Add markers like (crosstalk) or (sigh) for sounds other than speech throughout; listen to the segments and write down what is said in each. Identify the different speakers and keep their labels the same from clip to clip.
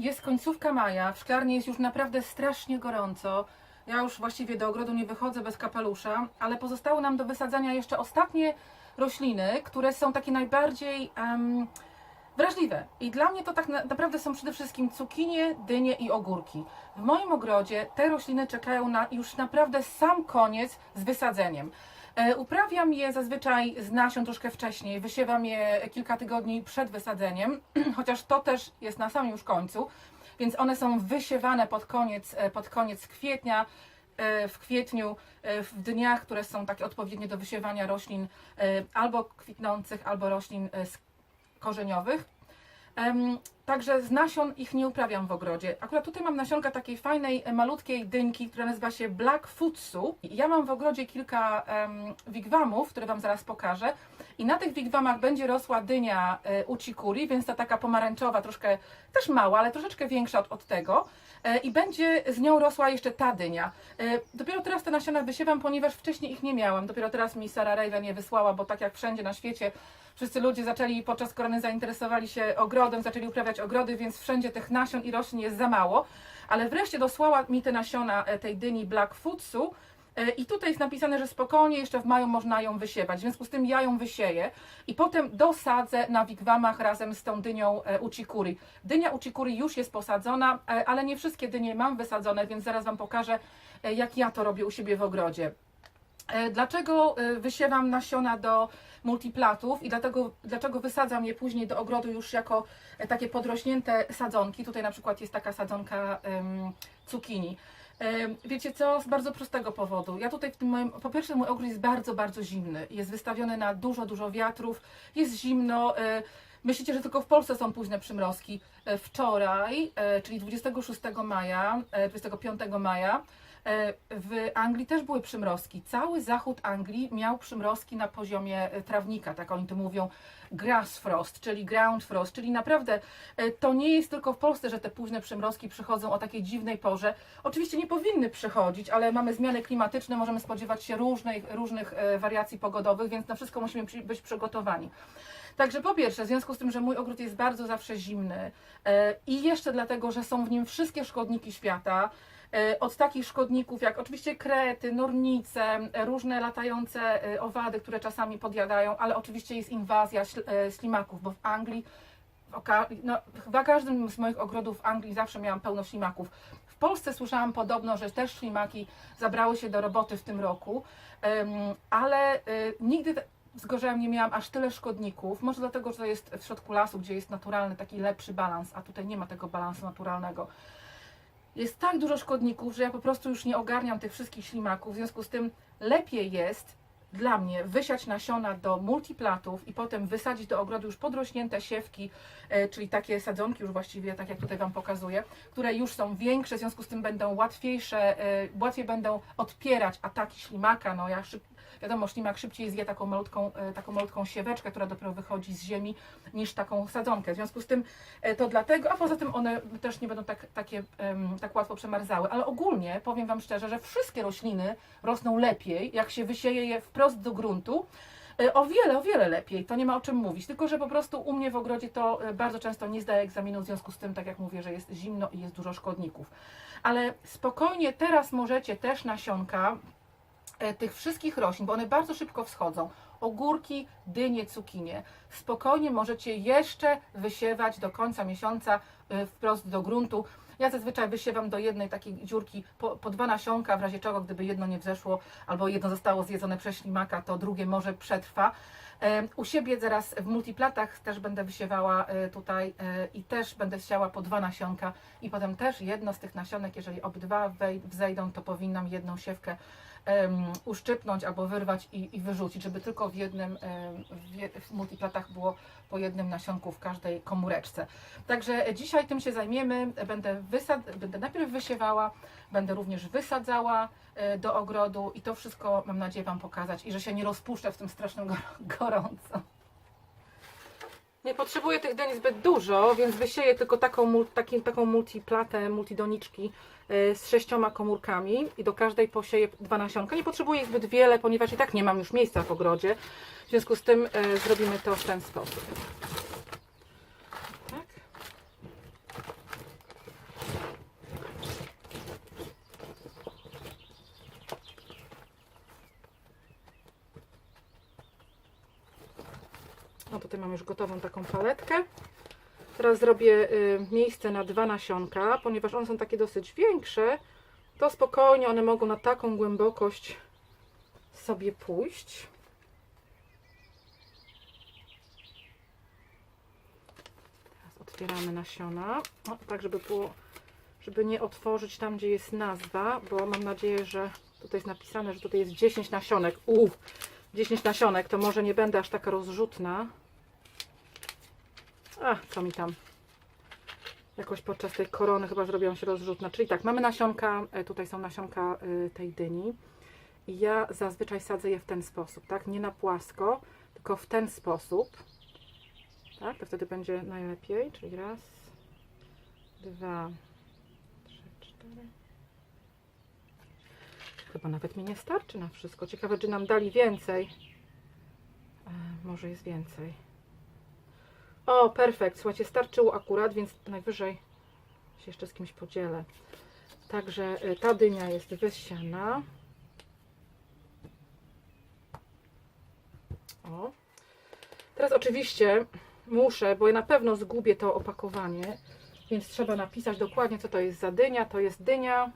Speaker 1: jest końcówka maja, w szklarni jest już naprawdę strasznie gorąco. Ja już właściwie do ogrodu nie wychodzę bez kapelusza, ale pozostały nam do wysadzania jeszcze ostatnie rośliny, które są takie najbardziej em, wrażliwe. I dla mnie to tak na, naprawdę są przede wszystkim cukinie, dynie i ogórki. W moim ogrodzie te rośliny czekają na już naprawdę sam koniec z wysadzeniem. E, Uprawiam je zazwyczaj z nasion troszkę wcześniej, wysiewam je kilka tygodni przed wysadzeniem, (clears throat) chociaż to też jest na samym już końcu, więc one są wysiewane pod koniec, e, pod koniec kwietnia, e, w kwietniu, w dniach, które są takie odpowiednie do wysiewania roślin albo kwitnących, albo roślin korzeniowych. Także z nasion ich nie uprawiam w ogrodzie. Akurat tutaj mam nasionka takiej fajnej, e, malutkiej dynki, która nazywa się Black Futsu. Ja mam w ogrodzie kilka um, wigwamów, które Wam zaraz pokażę. I na tych wigwamach będzie rosła dynia e, uchikuri, więc ta taka pomarańczowa, troszkę też mała, ale troszeczkę większa od, od tego. E, I będzie z nią rosła jeszcze ta dynia. E, Dopiero teraz te nasiona wysiewam, ponieważ wcześniej ich nie miałam. Dopiero teraz mi Sara Raven je wysłała, bo tak jak wszędzie na świecie wszyscy ludzie zaczęli podczas korony zainteresowali się ogrodem, zaczęli uprawiać ogrody, więc wszędzie tych nasion i roślin jest za mało. Ale wreszcie dosłała mi te nasiona e, tej dyni Black Footsu. E, I tutaj jest napisane, że spokojnie jeszcze w maju można ją wysiewać. W związku z tym ja ją wysieję i potem dosadzę na wigwamach razem z tą dynią e, uchikuri. Dynia uchikuri już jest posadzona, ale nie wszystkie dynie mam wysadzone, więc zaraz Wam pokażę, jak ja to robię u siebie w ogrodzie. E, Dlaczego e, wysiewam nasiona do multiplatów i dlatego, dlaczego wysadzam je później do ogrodu już jako e, takie podrośnięte sadzonki? Tutaj na przykład jest taka sadzonka em, cukinii. Wiecie co? Z bardzo prostego powodu. Ja tutaj w tym moim, po pierwsze mój ogród jest bardzo, bardzo zimny. Jest wystawiony na dużo, dużo wiatrów. Jest zimno. Myślicie, że tylko w Polsce są późne przymrozki. Wczoraj, czyli 26 maja, e, 25 maja, W Anglii też były przymrozki. Cały zachód Anglii miał przymrozki na poziomie e, trawnika, tak oni to mówią, grass frost, czyli ground frost, czyli naprawdę e, to nie jest tylko w Polsce, że te późne przymrozki przychodzą o takiej dziwnej porze. Oczywiście nie powinny przychodzić, ale mamy zmiany klimatyczne, możemy spodziewać się różnych, różnych e, wariacji pogodowych, więc na wszystko musimy być przygotowani. Także po pierwsze, w związku z tym, że mój ogród jest bardzo zawsze zimny e, i jeszcze dlatego, że są w nim wszystkie szkodniki świata, e, od takich szkodników jak oczywiście krety, nornice, e, różne latające e, owady, które czasami podjadają, ale oczywiście jest inwazja śl- e, ślimaków, bo w Anglii, no, chyba każdym z moich ogrodów w Anglii zawsze miałam pełno ślimaków. W Polsce słyszałam podobno, że też ślimaki zabrały się do roboty w tym roku, ale e, nigdy z gorzem nie miałam aż tyle szkodników. Może dlatego, że to jest w środku lasu, gdzie jest naturalny taki lepszy balans, a tutaj nie ma tego balansu naturalnego. Jest tak dużo szkodników, że ja po prostu już nie ogarniam tych wszystkich ślimaków. W związku z tym lepiej jest dla mnie wysiać nasiona do multiplatów i potem wysadzić do ogrodu już podrośnięte siewki, e, czyli takie sadzonki już właściwie, tak jak tutaj Wam pokazuję, które już są większe, w związku z tym będą łatwiejsze, e, łatwiej będą odpierać ataki ślimaka. No ja szyb, wiadomo, ślimak szybciej zje taką malutką, e, taką malutką sieweczkę, która dopiero wychodzi z ziemi, niż taką sadzonkę. W związku z tym e, to dlatego, a poza tym one też nie będą tak, takie, tak łatwo przemarzały. Ale ogólnie powiem Wam szczerze, że wszystkie rośliny rosną lepiej, jak się wysieje je wprost do gruntu. E, O wiele, o wiele lepiej, to nie ma o czym mówić. Tylko, że po prostu u mnie w ogrodzie to bardzo często nie zdaję egzaminu, w związku z tym, tak jak mówię, że jest zimno i jest dużo szkodników. Ale spokojnie teraz możecie też nasionka tych wszystkich roślin, bo one bardzo szybko wschodzą. Ogórki, dynie, cukinie. Spokojnie możecie jeszcze wysiewać do końca miesiąca e, wprost do gruntu. Ja zazwyczaj wysiewam do jednej takiej dziurki po, po dwa nasionka, w razie czego, gdyby jedno nie wzeszło albo jedno zostało zjedzone przez ślimaka, to drugie może przetrwa. E, U siebie zaraz w multiplatach też będę wysiewała e, tutaj e, i też będę siała po dwa nasionka i potem też jedno z tych nasionek, jeżeli obydwa wzejdą, to powinnam jedną siewkę em, uszczypnąć albo wyrwać i, i wyrzucić, żeby tylko w jednym, w, w multiplatach było po jednym nasionku w każdej komóreczce. Także dzisiaj tym się zajmiemy. Będę, wysad, będę najpierw wysiewała, będę również wysadzała e, do ogrodu i to wszystko mam nadzieję Wam pokazać i że się nie rozpuszczę w tym strasznym gor- gorąco. Nie potrzebuję tych dyni zbyt dużo, więc wysieję tylko taką, taki, taką multiplatę, multidoniczki e, z sześcioma komórkami i do każdej posieję dwa nasionka. Nie potrzebuję ich zbyt wiele, ponieważ i tak nie mam już miejsca w ogrodzie. W związku z tym e, zrobimy to w ten sposób. Tak. No mam już gotową taką paletkę. Teraz zrobię y, miejsce na dwa nasionka, ponieważ one są takie dosyć większe, to spokojnie one mogą na taką głębokość sobie pójść. Teraz otwieramy nasiona, o, tak żeby było, żeby nie otworzyć tam, gdzie jest nazwa, bo mam nadzieję, że tutaj jest napisane, że tutaj jest 10 nasionek. Uff, 10 nasionek, to może nie będę aż taka rozrzutna. A, co mi tam? Jakoś podczas tej korony chyba zrobiłam się rozrzutna. Czyli tak, mamy nasionka, e, tutaj są nasionka y, tej dyni. I ja zazwyczaj sadzę je w ten sposób, tak? Nie na płasko, tylko w ten sposób. Tak, to wtedy będzie najlepiej. Czyli raz, dwa, trzy, cztery. Chyba nawet mi nie starczy na wszystko. Ciekawe, czy nam dali więcej. E, może jest więcej. O, perfekt. Słuchajcie, starczyło akurat, więc najwyżej się jeszcze z kimś podzielę. Także y, ta dynia jest wysiana. O. Teraz oczywiście muszę, bo ja na pewno zgubię to opakowanie, więc trzeba napisać dokładnie, co to jest za dynia. To jest dynia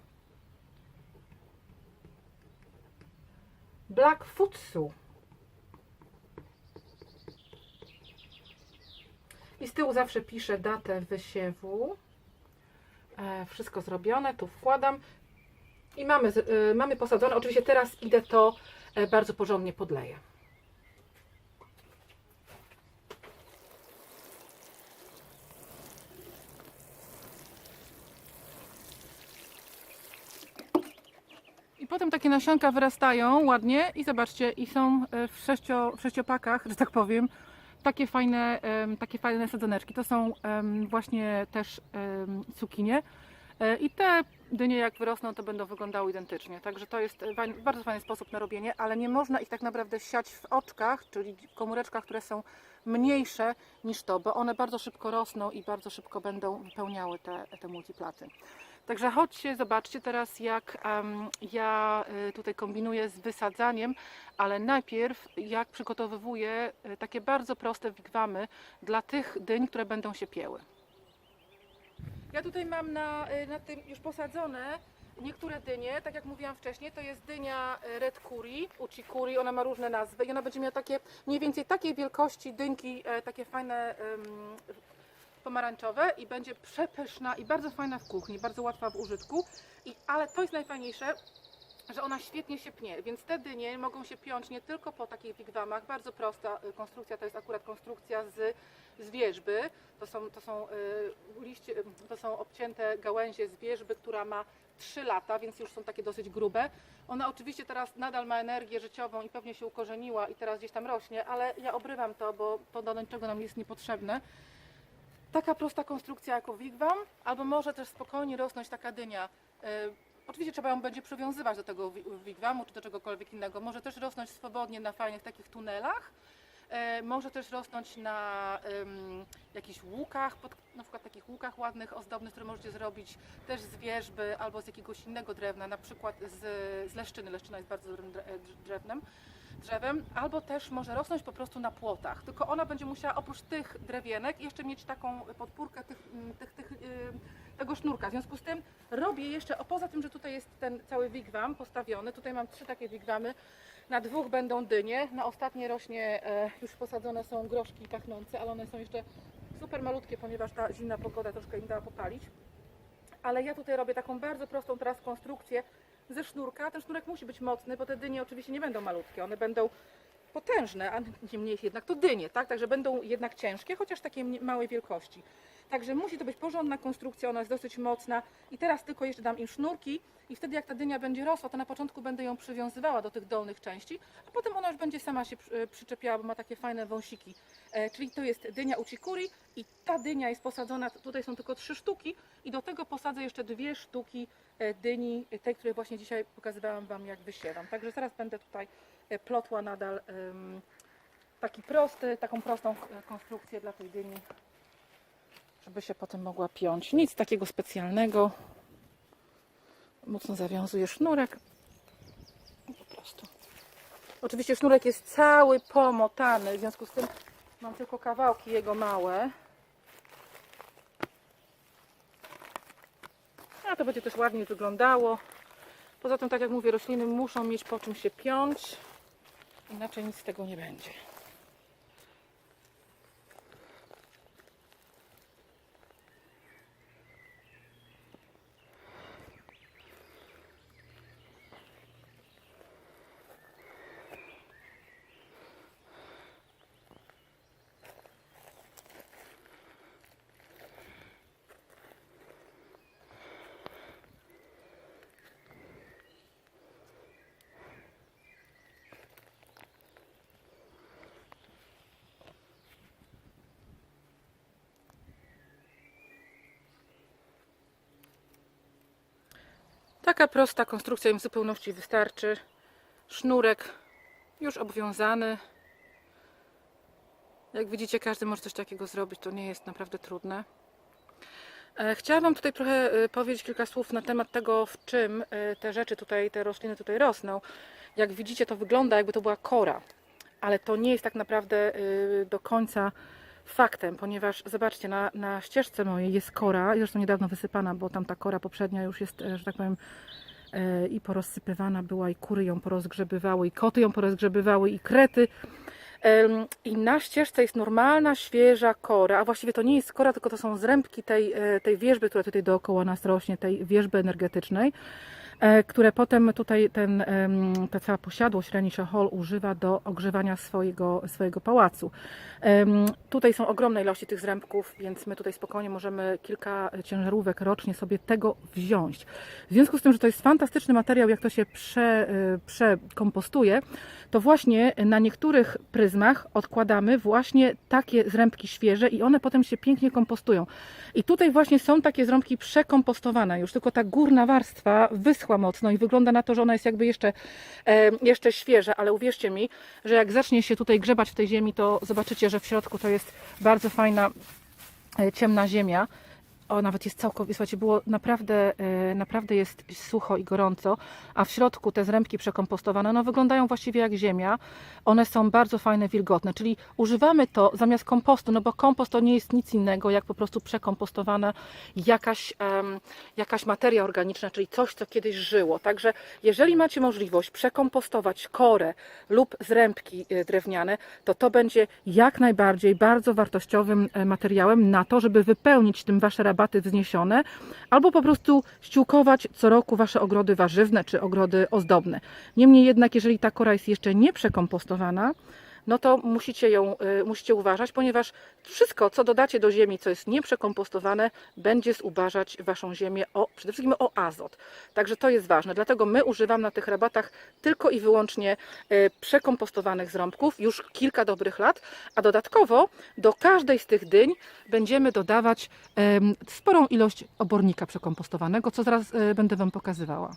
Speaker 1: Black Futsu. I z tyłu zawsze piszę datę wysiewu. E, wszystko zrobione, tu wkładam. I mamy, e, mamy posadzone. Oczywiście teraz idę to e, bardzo porządnie podleję. I potem takie nasionka wyrastają ładnie i zobaczcie, i są e, w, sześcio, w sześciopakach, że tak powiem, takie fajne, takie fajne sadzoneczki. To są właśnie też cukinie. E, I te dynie jak wyrosną, to będą wyglądały identycznie. Także to jest bardzo fajny sposób na robienie, ale nie można ich tak naprawdę siać w oczkach, czyli komóreczkach, które są mniejsze niż to, bo one bardzo szybko rosną i bardzo szybko będą wypełniały te, te multiplaty. Także chodźcie, zobaczcie teraz jak em, ja y, tutaj kombinuję z wysadzaniem, ale najpierw jak przygotowywuję y, takie bardzo proste wigwamy dla tych dyń, które będą się pieły. Ja tutaj mam na, y, na tym już posadzone niektóre dynie, tak jak mówiłam wcześniej, to jest dynia Red Curry, Uchi Curry, ona ma różne nazwy i ona będzie miała takie mniej więcej takiej wielkości dynki, e, takie fajne pomarańczowe i będzie przepyszna i bardzo fajna w kuchni, bardzo łatwa w użytku. I, ale to jest najfajniejsze, że ona świetnie się pnie, więc te dynie mogą się piąć nie tylko po takich wigwamach, bardzo prosta y, konstrukcja, to jest akurat konstrukcja z, z wierzby, to są, to, są, y, liście, y, to są obcięte gałęzie z wierzby, która ma 3 lata, więc już są takie dosyć grube. Ona oczywiście teraz nadal ma energię życiową i pewnie się ukorzeniła i teraz gdzieś tam rośnie, ale ja obrywam to, bo to do niczego nam jest niepotrzebne taka prosta konstrukcja jako wigwam, albo może też spokojnie rosnąć taka dynia. E, Oczywiście trzeba ją będzie przywiązywać do tego wi- wigwamu czy do czegokolwiek innego. Może też rosnąć swobodnie na fajnych takich tunelach. E, Może też rosnąć na em, jakichś łukach, pod, na przykład takich łukach ładnych, ozdobnych, które możecie zrobić też z wierzby albo z jakiegoś innego drewna, na przykład z, z leszczyny. Leszczyna jest bardzo dobrym dre- drzewnem drzewem, albo też może rosnąć po prostu na płotach. Tylko ona będzie musiała oprócz tych drewienek jeszcze mieć taką podpórkę tych, mm, tych, tych, yy, tego sznurka. W związku z tym robię jeszcze, o poza tym, że tutaj jest ten cały wigwam postawiony, tutaj mam trzy takie wigwamy, na dwóch będą dynie, na ostatnie rośnie, e, już posadzone są groszki pachnące, ale one są jeszcze super malutkie, ponieważ ta zimna pogoda troszkę im dała popalić. Ale ja tutaj robię taką bardzo prostą teraz konstrukcję ze sznurka. Ten sznurek musi być mocny, bo te dynie oczywiście nie będą malutkie, one będą potężne, a niemniej jednak to dynie, tak? Także będą jednak ciężkie, chociaż takiej małej wielkości. Także musi to być porządna konstrukcja, ona jest dosyć mocna i teraz tylko jeszcze dam im sznurki i wtedy jak ta dynia będzie rosła, to na początku będę ją przywiązywała do tych dolnych części, a potem ona już będzie sama się przy- przyczepiała, bo ma takie fajne wąsiki. E, czyli to jest dynia uchikuri i ta dynia jest posadzona, tutaj są tylko trzy sztuki i do tego posadzę jeszcze dwie sztuki e, dyni, e, tej, której właśnie dzisiaj pokazywałam Wam jak wysiewam. Także zaraz będę tutaj e, plotła nadal em, taki prosty, taką prostą konstrukcję dla tej dyni, żeby się potem mogła piąć. Nic takiego specjalnego. Mocno zawiązuję sznurek. I po prostu. Oczywiście sznurek jest cały pomotany, w związku z tym Mam tylko kawałki jego małe. A to będzie też ładnie wyglądało. Poza tym, tak jak mówię, rośliny muszą mieć po czym się piąć. Inaczej nic z tego nie będzie. Taka prosta konstrukcja im w zupełności wystarczy. Sznurek już obwiązany. Jak widzicie, każdy może coś takiego zrobić. To nie jest naprawdę trudne. E, Chciałam tutaj trochę e, powiedzieć kilka słów na temat tego, w czym e, te rzeczy tutaj, te rośliny tutaj rosną. Jak widzicie, to wygląda jakby to była kora, ale to nie jest tak naprawdę do końca faktem, ponieważ zobaczcie, na, na ścieżce mojej jest kora, zresztą niedawno wysypana, bo tam ta kora poprzednia już jest, e, że tak powiem, e, i porozsypywana była, i kury ją porozgrzebywały, i koty ją porozgrzebywały, i krety. I na ścieżce jest normalna, świeża kora, a właściwie to nie jest kora, tylko to są zrębki tej, e, tej wierzby, która tutaj dookoła nas rośnie, tej wierzby energetycznej, które potem tutaj ten, ta cała posiadłość Renisha Hall używa do ogrzewania swojego, swojego pałacu. Tutaj są ogromne ilości tych zrębków, więc my tutaj spokojnie możemy kilka ciężarówek rocznie sobie tego wziąć. W związku z tym, że to jest fantastyczny materiał, jak to się prze, y, przekompostuje, to właśnie na niektórych pryzmach odkładamy właśnie takie zrębki świeże i one potem się pięknie kompostują. I tutaj właśnie są takie zrąbki przekompostowane, już tylko ta górna warstwa wyschła mocno i wygląda na to, że ona jest jakby jeszcze, jeszcze świeża, ale uwierzcie mi, że jak zacznie się tutaj grzebać w tej ziemi, to zobaczycie, że w środku to jest bardzo fajna e, ciemna ziemia. O, nawet jest całkowicie, słuchajcie, było naprawdę, e, naprawdę jest sucho i gorąco, a w środku te zrębki przekompostowane, no wyglądają właściwie jak ziemia. One są bardzo fajne, wilgotne, czyli używamy to zamiast kompostu, no bo kompost to nie jest nic innego jak po prostu przekompostowana jakaś, jakaś materia organiczna, czyli coś, co kiedyś żyło. Także jeżeli macie możliwość przekompostować korę lub zrębki e, drewniane, to to będzie jak najbardziej bardzo wartościowym e, materiałem na to, żeby wypełnić tym wasze rabaty wzniesione, albo po prostu ściółkować co roku wasze ogrody warzywne czy ogrody ozdobne. Niemniej jednak, jeżeli ta kora jest jeszcze nie przekompostowana, no to musicie ją, y, musicie uważać, ponieważ wszystko, co dodacie do ziemi, co jest nieprzekompostowane, będzie zubażać waszą ziemię o, przede wszystkim o azot. Także to jest ważne. Dlatego my używam na tych rabatach tylko i wyłącznie y, przekompostowanych zrąbków już kilka dobrych lat, a dodatkowo do każdej z tych dyń będziemy dodawać sporą ilość obornika przekompostowanego, co zaraz y, będę wam pokazywała.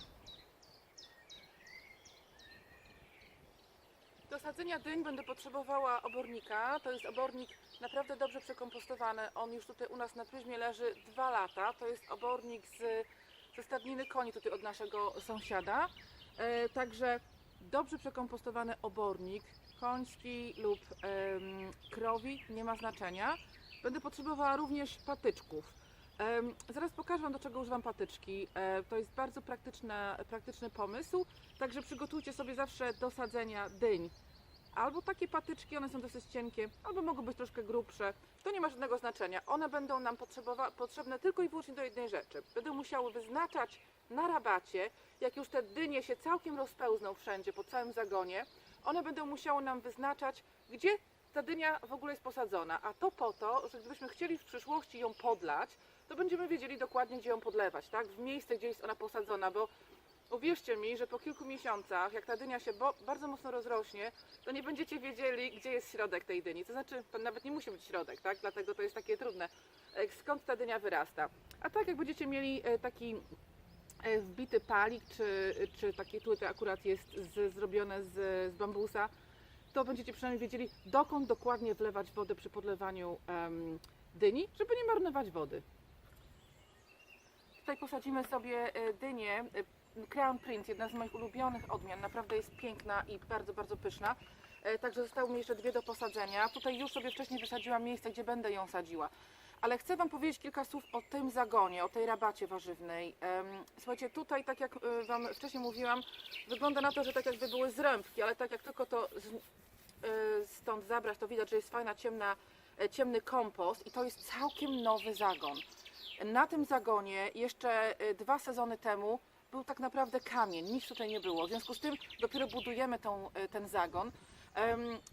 Speaker 1: Sadzenia dyń będę potrzebowała obornika. To jest obornik naprawdę dobrze przekompostowany. On już tutaj u nas na pryzmie leży dwa lata. To jest obornik z, ze stadniny koni tutaj od naszego sąsiada. E, także dobrze przekompostowany obornik, koński lub em, krowi, nie ma znaczenia. Będę potrzebowała również patyczków. Em, Zaraz pokażę Wam, do czego używam patyczki. E, To jest bardzo praktyczny pomysł. Także przygotujcie sobie zawsze do sadzenia dyń albo takie patyczki, one są dosyć cienkie, albo mogą być troszkę grubsze. To nie ma żadnego znaczenia. One będą nam potrzebne tylko i wyłącznie do jednej rzeczy. Będą musiały wyznaczać na rabacie, jak już te dynie się całkiem rozpełzną wszędzie, po całym zagonie, one będą musiały nam wyznaczać, gdzie ta dynia w ogóle jest posadzona. A to po to, że gdybyśmy chcieli w przyszłości ją podlać, to będziemy wiedzieli dokładnie, gdzie ją podlewać, tak? W miejsce, gdzie jest ona posadzona, bo Uwierzcie mi, że po kilku miesiącach, jak ta dynia się bardzo mocno rozrośnie, to nie będziecie wiedzieli, gdzie jest środek tej dyni. To znaczy, to nawet nie musi być środek, tak? Dlatego to jest takie trudne. E, Skąd ta dynia wyrasta? A tak, jak będziecie mieli e, taki e, wbity palik, czy, czy takie tutaj akurat jest z, zrobione z, z bambusa, to będziecie przynajmniej wiedzieli, dokąd dokładnie wlewać wodę przy podlewaniu em, dyni, żeby nie marnować wody. Tutaj posadzimy sobie dynię. Crown Prince, jedna z moich ulubionych odmian, naprawdę jest piękna i bardzo, bardzo pyszna. E, Także zostały mi jeszcze dwie do posadzenia. Tutaj już sobie wcześniej wysadziłam miejsce, gdzie będę ją sadziła. Ale chcę Wam powiedzieć kilka słów o tym zagonie, o tej rabacie warzywnej. Słuchajcie, tutaj, tak jak e, Wam wcześniej mówiłam, wygląda na to, że tak jakby były zrębki, ale tak jak tylko to e, stąd zabrać, to widać, że jest fajna, ciemna, ciemny kompost i to jest całkiem nowy zagon. Na tym zagonie jeszcze dwa sezony temu był tak naprawdę kamień, nic tutaj nie było. W związku z tym dopiero budujemy tą, e, ten zagon.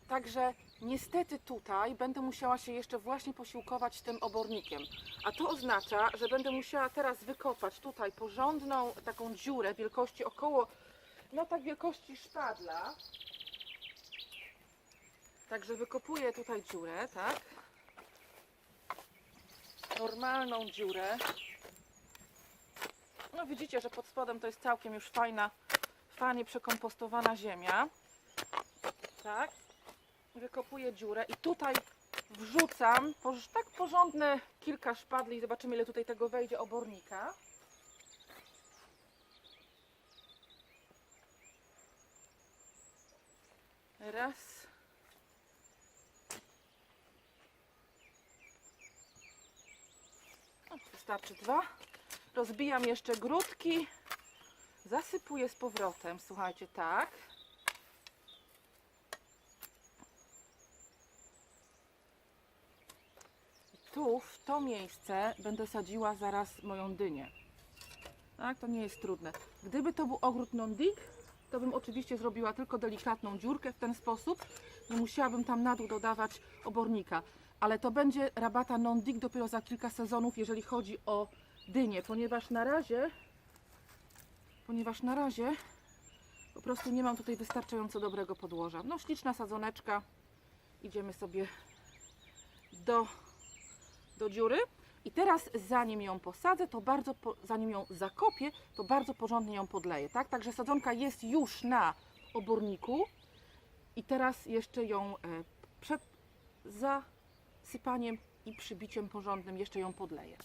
Speaker 1: Także niestety tutaj będę musiała się jeszcze właśnie posiłkować tym obornikiem. A to oznacza, że będę musiała teraz wykopać tutaj porządną taką dziurę wielkości około, no tak wielkości szpadla. Także wykopuję tutaj dziurę, tak? Normalną dziurę. No widzicie, że pod spodem to jest całkiem już fajna, fajnie przekompostowana ziemia. Tak. Wykopuję dziurę i tutaj wrzucam tak porządne kilka szpadli. Zobaczymy ile tutaj tego wejdzie obornika. Raz. Wystarczy dwa. Rozbijam jeszcze grudki. Zasypuję z powrotem. Słuchajcie, tak. Tu, w to miejsce, będę sadziła zaraz moją dynię. Tak, to nie jest trudne. Gdyby to był ogród non-dig, to bym oczywiście zrobiła tylko delikatną dziurkę w ten sposób. Nie musiałabym tam na dół dodawać obornika. Ale to będzie rabata non-dig dopiero za kilka sezonów, jeżeli chodzi o dynię, ponieważ na razie, ponieważ na razie po prostu nie mam tutaj wystarczająco dobrego podłoża. No śliczna sadzoneczka. Idziemy sobie do, do dziury. I teraz zanim ją posadzę, to bardzo, po, zanim ją zakopię, to bardzo porządnie ją podleję, tak? Także sadzonka jest już na oborniku i teraz jeszcze ją e, przed zasypaniem i przybiciem porządnym jeszcze ją podleję.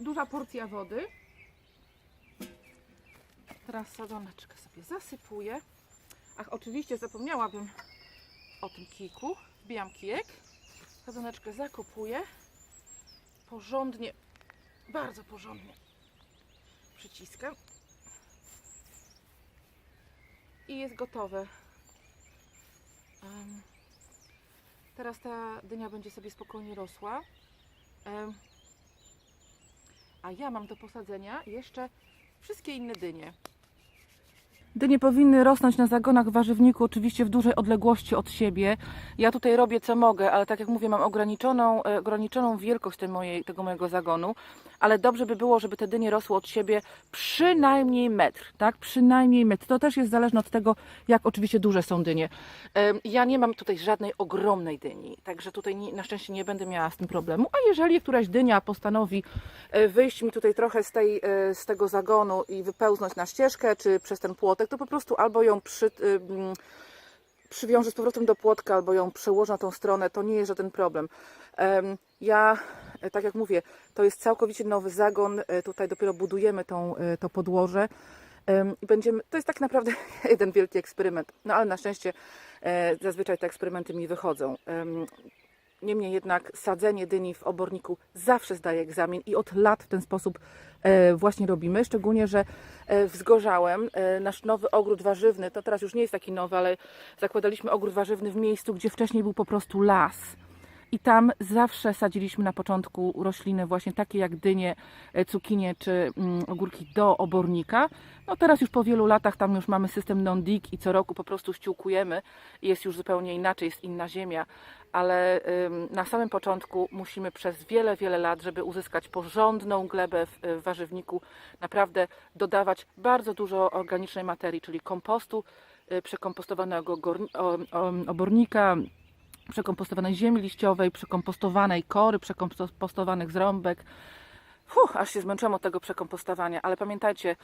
Speaker 1: Duża porcja wody. Teraz sadzoneczkę sobie zasypuję. Ach, oczywiście zapomniałabym o tym kijku. Wbijam kijek. Sadzoneczkę zakopuję. Porządnie, bardzo porządnie przyciskam. I jest gotowe. Teraz ta dynia będzie sobie spokojnie rosła. A ja mam do posadzenia jeszcze wszystkie inne dynie. Dynie powinny rosnąć na zagonach warzywniku, oczywiście w dużej odległości od siebie. Ja tutaj robię co mogę, ale tak jak mówię, mam ograniczoną, e, ograniczoną wielkość tej mojej, tego mojego zagonu, ale dobrze by było, żeby te dynie rosły od siebie przynajmniej metr, tak? Przynajmniej metr. To też jest zależne od tego, jak oczywiście duże są dynie. Ja nie mam tutaj żadnej ogromnej dyni, także tutaj na szczęście nie będę miała z tym problemu. A jeżeli któraś dynia postanowi e, wyjść mi tutaj trochę z, tej, e, z tego zagonu i wypełznąć na ścieżkę, czy przez ten płotek, to po prostu albo ją przy, ym, przywiążę z powrotem do płotka, albo ją przełożę na tą stronę, to nie jest żaden problem. Em, Ja, e, tak jak mówię, to jest całkowicie nowy zagon, e, tutaj dopiero budujemy tą, e, to podłoże. I będziemy, to jest tak naprawdę (laughs) jeden wielki eksperyment, no ale na szczęście zazwyczaj te eksperymenty mi wychodzą. Em, Niemniej jednak sadzenie dyni w oborniku zawsze zdaje egzamin i od lat w ten sposób właśnie robimy. Szczególnie, że e, wzgorzałem e, nasz nowy ogród warzywny. To teraz już nie jest taki nowy, ale zakładaliśmy ogród warzywny w miejscu, gdzie wcześniej był po prostu las. I tam zawsze sadziliśmy na początku rośliny właśnie takie jak dynie, e, cukinie czy mm, ogórki do obornika. No teraz już po wielu latach tam już mamy system non-dig i co roku po prostu ściółkujemy. Jest już zupełnie inaczej, jest inna ziemia, ale na samym początku musimy przez wiele, wiele lat, żeby uzyskać porządną glebę w, warzywniku, naprawdę dodawać bardzo dużo organicznej materii, czyli kompostu, y, przekompostowanego obornika, przekompostowanej ziemi liściowej, przekompostowanej kory, przekompostowanych zrąbek. Fuh, aż się zmęczyłam od tego przekompostowania, ale pamiętajcie,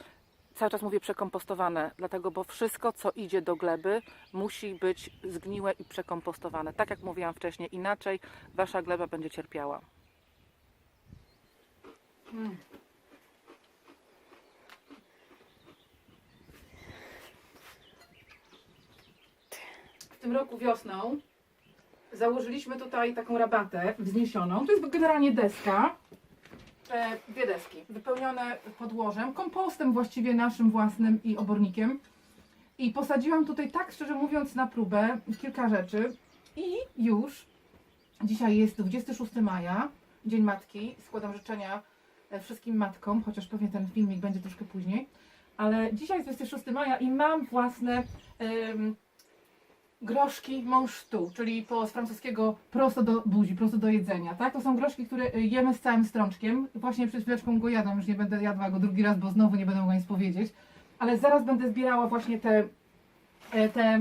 Speaker 1: cały czas mówię przekompostowane, dlatego, bo wszystko, co idzie do gleby, musi być zgniłe i przekompostowane. Tak jak mówiłam wcześniej, inaczej wasza gleba będzie cierpiała. Mm. W tym roku wiosną założyliśmy tutaj taką rabatę wzniesioną. To jest generalnie deska. E, dwie deski wypełnione podłożem, kompostem właściwie naszym własnym i obornikiem. I posadziłam tutaj tak szczerze mówiąc na próbę kilka rzeczy i już dzisiaj jest 26 maja, Dzień Matki. Składam życzenia e, wszystkim matkom, chociaż pewnie ten filmik będzie troszkę później. Ale dzisiaj jest 26 maja i mam własne groszki monsztu, czyli po z francuskiego prosto do buzi, prosto do jedzenia, tak? To są groszki, które y, jemy z całym strączkiem. Właśnie przed chwileczką go jadłam, już nie będę jadła go drugi raz, bo znowu nie będę mogła nic powiedzieć. Ale zaraz będę zbierała właśnie te, e, te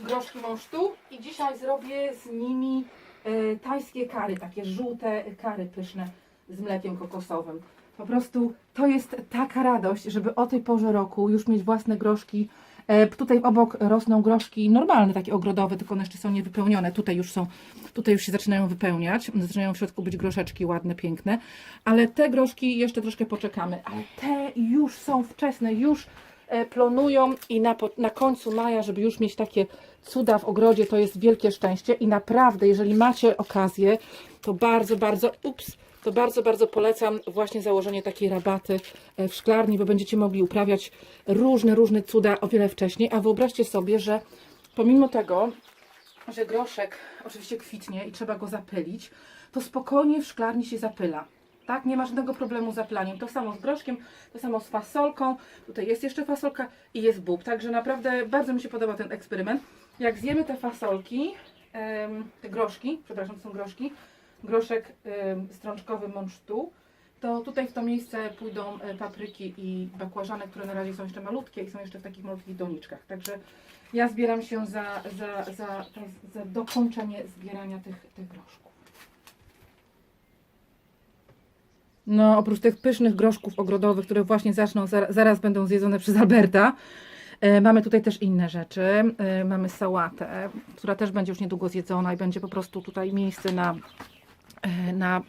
Speaker 1: groszki monsztu i dzisiaj zrobię z nimi e, tajskie kary, takie żółte kary pyszne z mlekiem kokosowym. Po prostu to jest taka radość, żeby o tej porze roku już mieć własne groszki. E, Tutaj obok rosną groszki normalne, takie ogrodowe, tylko one jeszcze są niewypełnione. Tutaj już są, tutaj już się zaczynają wypełniać. Zaczynają w środku być groszeczki ładne, piękne. Ale te groszki jeszcze troszkę poczekamy. Ale te już są wczesne, już e, plonują i na, na końcu maja, żeby już mieć takie cuda w ogrodzie, to jest wielkie szczęście. I naprawdę, jeżeli macie okazję, to bardzo, bardzo, ups, to bardzo, bardzo polecam właśnie założenie takiej rabaty e, w szklarni, bo będziecie mogli uprawiać różne, różne cuda o wiele wcześniej. A wyobraźcie sobie, że pomimo tego, że groszek oczywiście kwitnie i trzeba go zapylić, to spokojnie w szklarni się zapyla. Tak, nie ma żadnego problemu z zapylaniem. To samo z groszkiem, to samo z fasolką. Tutaj jest jeszcze fasolka i jest bób. Także naprawdę bardzo mi się podoba ten eksperyment. Jak zjemy te fasolki, te groszki, przepraszam, to są groszki, groszek strączkowy monsztu, to tutaj w to miejsce pójdą e, papryki i bakłażany, które na razie są jeszcze malutkie i są jeszcze w takich malutkich doniczkach. Także ja zbieram się za, za, za, za dokończenie zbierania tych, tych groszków. No, oprócz tych pysznych groszków ogrodowych, które właśnie zaczną, zaraz, będą zjedzone przez Alberta, e, mamy tutaj też inne rzeczy. E, mamy sałatę, która też będzie już niedługo zjedzona i będzie po prostu tutaj miejsce na, na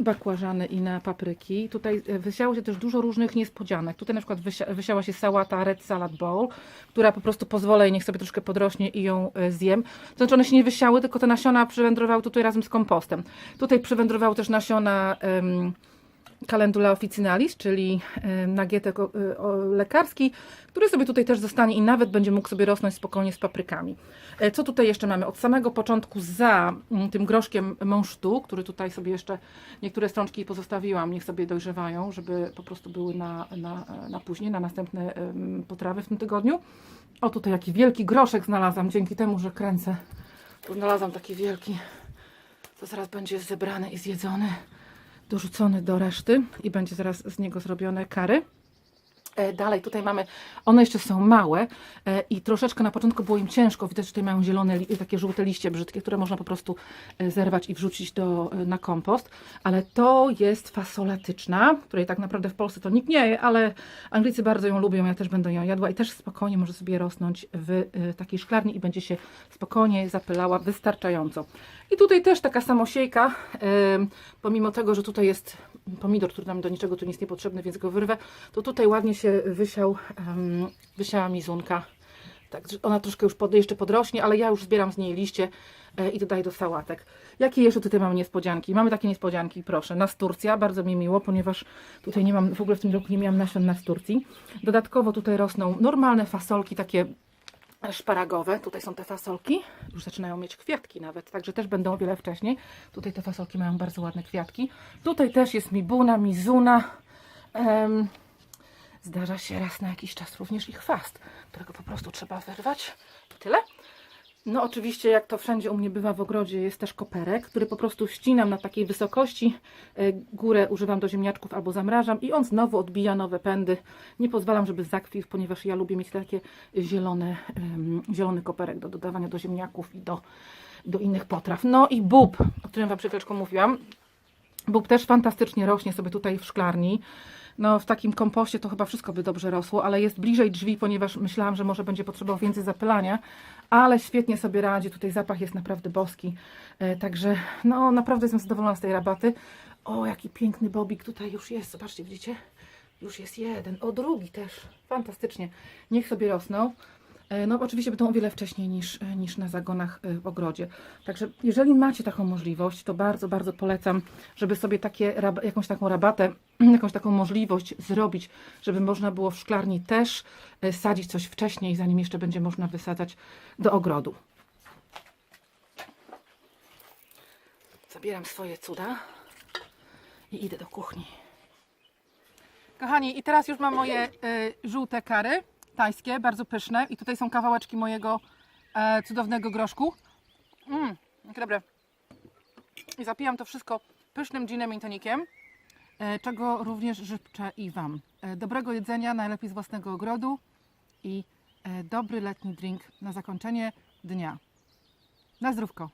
Speaker 1: bakłażany i na papryki. Tutaj e, wysiało się też dużo różnych niespodzianek. Tutaj na przykład wysia, wysiała się sałata Red Salad Bowl, która po prostu pozwolę jej, niech sobie troszkę podrośnie i ją e, zjem. To znaczy one się nie wysiały, tylko te nasiona przywędrowały tutaj razem z kompostem. Tutaj przywędrowały też nasiona um, Calendula officinalis, czyli e, nagietek lekarski, który sobie tutaj też zostanie i nawet będzie mógł sobie rosnąć spokojnie z paprykami. E, Co tutaj jeszcze mamy? Od samego początku za tym groszkiem mążtu, który tutaj sobie jeszcze niektóre strączki pozostawiłam, niech sobie dojrzewają, żeby po prostu były na, na, na później, na następne potrawy w tym tygodniu. O, tutaj jaki wielki groszek znalazłam, dzięki temu, że kręcę. Tu znalazłam taki wielki, to zaraz będzie zebrany i zjedzony dorzucony do reszty i będzie zaraz z niego zrobione kary. E, Dalej, tutaj mamy, one jeszcze są małe e, i troszeczkę na początku było im ciężko. Widać, że tutaj mają zielone, takie żółte liście brzydkie, które można po prostu e, zerwać i wrzucić do, na kompost. Ale to jest fasola tyczna, której tak naprawdę w Polsce to nikt nie je, ale Anglicy bardzo ją lubią, ja też będę ją jadła i też spokojnie może sobie rosnąć w takiej szklarni i będzie się spokojnie zapylała wystarczająco. I tutaj też taka samosiejka, pomimo tego, że tutaj jest pomidor, który nam do niczego tu nie jest niepotrzebny, więc go wyrwę, to tutaj ładnie się wysiał, em, wysiała mizunka. Tak, że ona troszkę już pod, jeszcze podrośnie, ale ja już zbieram z niej liście e, i dodaję do sałatek. Jakie jeszcze tutaj mamy niespodzianki? Mamy takie niespodzianki, proszę. Nasturcja, bardzo mi miło, ponieważ tutaj nie mam, w ogóle w tym roku nie miałam nasion nasturcji. Dodatkowo tutaj rosną normalne fasolki, takie szparagowe. Tutaj są te fasolki. Już zaczynają mieć kwiatki nawet, także też będą o wiele wcześniej. Tutaj te fasolki mają bardzo ładne kwiatki. Tutaj też jest mibuna, mizuna. Zdarza się raz na jakiś czas również i chwast, którego po prostu trzeba wyrwać. I tyle. No oczywiście, jak to wszędzie u mnie bywa w ogrodzie, jest też koperek, który po prostu ścinam na takiej wysokości. E, Górę używam do ziemniaczków albo zamrażam i on znowu odbija nowe pędy. Nie pozwalam, żeby zakwitł, ponieważ ja lubię mieć takie zielone, zielony koperek do dodawania do ziemniaków i do, do innych potraw. No i bób, o którym Wam przed mówiłam. Bób też fantastycznie rośnie sobie tutaj w szklarni. No, w takim kompoście to chyba wszystko by dobrze rosło, ale jest bliżej drzwi, ponieważ myślałam, że może będzie potrzebował więcej zapylania, ale świetnie sobie radzi. Tutaj zapach jest naprawdę boski. E, Także, no, naprawdę jestem zadowolona z tej rabaty. O, jaki piękny bobik tutaj już jest. Zobaczcie, widzicie? Już jest jeden. O, drugi też. Fantastycznie. Niech sobie rosną. E, No, oczywiście będą o wiele wcześniej niż, e, niż na zagonach e, w ogrodzie. Także jeżeli macie taką możliwość, to bardzo, bardzo polecam, żeby sobie takie, jakąś taką rabatę, (clears throat) jakąś taką możliwość zrobić, żeby można było w szklarni też sadzić coś wcześniej, zanim jeszcze będzie można wysadzać do ogrodu. Zabieram swoje cuda i idę do kuchni. Kochani, i teraz już mam moje y, żółte kary tajskie, bardzo pyszne. I tutaj są kawałeczki mojego e, cudownego groszku. Mmm, dobre. I zapijam to wszystko pysznym ginem i tonikiem, e, czego również życzę i Wam. E, dobrego jedzenia, najlepiej z własnego ogrodu i e, dobry letni drink na zakończenie dnia. Na zdrówko.